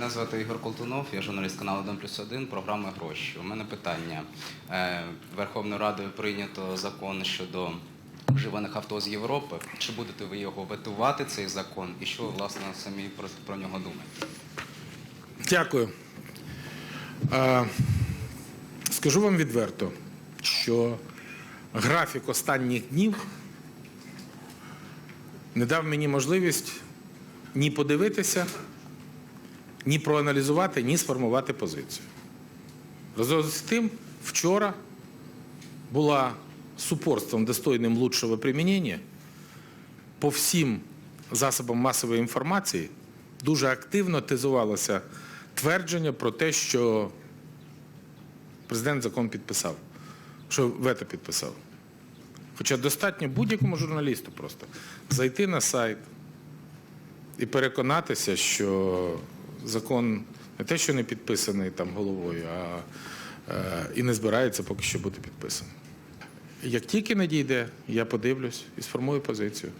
Мене звати Ігор Колтунов, я журналіст каналу 1 плюс 1, програми Гроші. У мене питання. Е, Верховною Радою прийнято закон щодо вживаних авто з Європи. Чи будете ви його ветувати, цей закон? І що ви, власне, самі про, про нього думаєте? Дякую. Е, Скажу вам відверто, що графік останніх днів не дав мені можливість ні подивитися, ні проаналізувати, ні сформувати позицію. Разом з тим, вчора була з упорством достойним лучшого примінення по всім засобам масової інформації дуже активно тезувалося твердження про те, що президент закон підписав, що вето підписав. Хоча достатньо будь-якому журналісту просто зайти на сайт і переконатися, що закон не те, що не підписаний там головою, а е, і не збирається поки що бути підписаний. Як тільки надійде, я подивлюсь і сформую позицію.